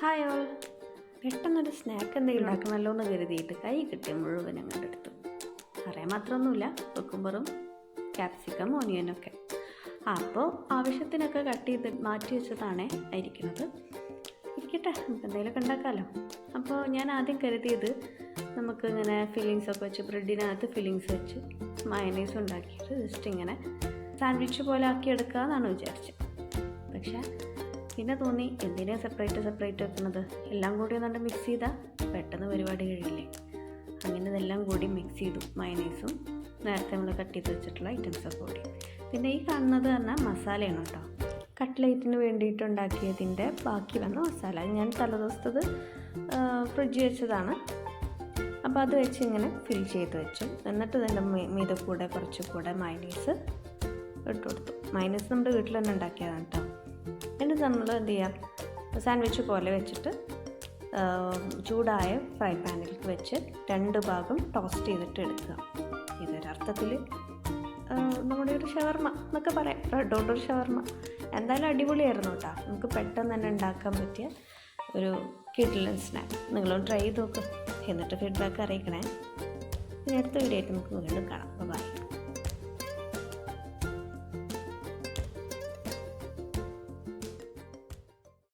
Hi all പെട്ടെന്നൊരു snack എന്തെങ്കിലും ഉണ്ടാക്കണമല്ലോ എന്ന് കരുതിയിട്ട് കൈ കിട്ടിയ മുഴുവൻ അങ്ങോട്ട് എടുത്തു പറയാൻ മാത്രമൊന്നുമില്ല കുക്കുംബറും ക്യാപ്സിക്കം ഓനിയനൊക്കെ അപ്പോൾ ആവശ്യത്തിനൊക്കെ കട്ട് ചെയ്ത് മാറ്റി വെച്ചതാണേ ഇരിക്കുന്നത് ഇരിക്കട്ടെ നമുക്ക് എന്തെങ്കിലുമൊക്കെ ഉണ്ടാക്കാമല്ലോ അപ്പോൾ ഞാൻ ആദ്യം കരുതിയത് നമുക്ക് ഇങ്ങനെ ഫില്ലിങ്സ് ഒക്കെ വെച്ച് ബ്രെഡിനകത്ത് ഫില്ലിങ്സ് വെച്ച് മയനൈസ് ഉണ്ടാക്കിയിട്ട് ജസ്റ്റ് ഇങ്ങനെ സാൻഡ്വിച്ച് പോലെ ആക്കി എടുക്കുക എന്നാണ് വിചാരിച്ചത്. പക്ഷേ പിന്നെ തോന്നി എന്തിനാ സെപ്പറേറ്റ് സെപ്പറേറ്റ് വെക്കുന്നത് എല്ലാം കൂടി ഒന്നുകൊണ്ട് മിക്സ് ചെയ്താൽ പെട്ടെന്ന് പരിപാടി കഴിയില്ലേ? അങ്ങനെ ഇതെല്ലാം കൂടി മിക്സ് ചെയ്തു. മയനൈസും നേരത്തെ നമ്മൾ കട്ട് ചെയ്ത് വെച്ചിട്ടുള്ള ഐറ്റംസൊക്കെ കൂടി. പിന്നെ ഈ കാണുന്നത് പറഞ്ഞാൽ മസാലയാണ് കേട്ടോ. കട്ട്ലേറ്റിന് വേണ്ടിയിട്ടുണ്ടാക്കിയതിന്റെ ബാക്കി വന്ന മസാല. ഞാൻ തലേദിവസത്തത് ഫ്രിഡ്ജ് വെച്ചതാണ്. അപ്പോൾ അത് വെച്ച് ഇങ്ങനെ ഫിൽ ചെയ്ത് വെച്ചു. എന്നിട്ട് ഇതിന്റെ മീത കൂടെ കുറച്ച് കൂടെ മൈനീസ് ഇട്ട് കൊടുത്തു. മൈനസ് നമ്മുടെ വീട്ടിൽ തന്നെ ഉണ്ടാക്കിയതാണ് കേട്ടോ. എന്നിട്ട് നമ്മൾ എന്ത് ചെയ്യാം? സാൻഡ്വിച്ച് പോലെ വെച്ചിട്ട് ചൂടായ ഫ്രൈ പാനിലേക്ക് വെച്ച് രണ്ട് ഭാഗം ടോസ്റ്റ് ചെയ്തിട്ട് എടുക്കുക. ഇതൊരർത്ഥത്തിൽ നമ്മുടെ ഒരു ഷവർമ എന്നൊക്കെ പറയാം. റെഡ് ഹോട്ട് ഒരു ഷവർമ. എന്തായാലും അടിപൊളിയായിരുന്നു കേട്ടോ. നമുക്ക് പെട്ടെന്ന് തന്നെ ഉണ്ടാക്കാൻ പറ്റിയ ഒരു കിഡ്ലൻ സ്നാക്ക് നിങ്ങളൊന്ന് ട്രൈ ചെയ്ത് നോക്കുക എന്നിട്ട് ഫീഡ്ബാക്ക് അറിയിക്കണേ. ഇനി അടുത്ത വീഡിയോ ആയിട്ട് നമുക്ക് വീണ്ടും കാണാം. ബൈ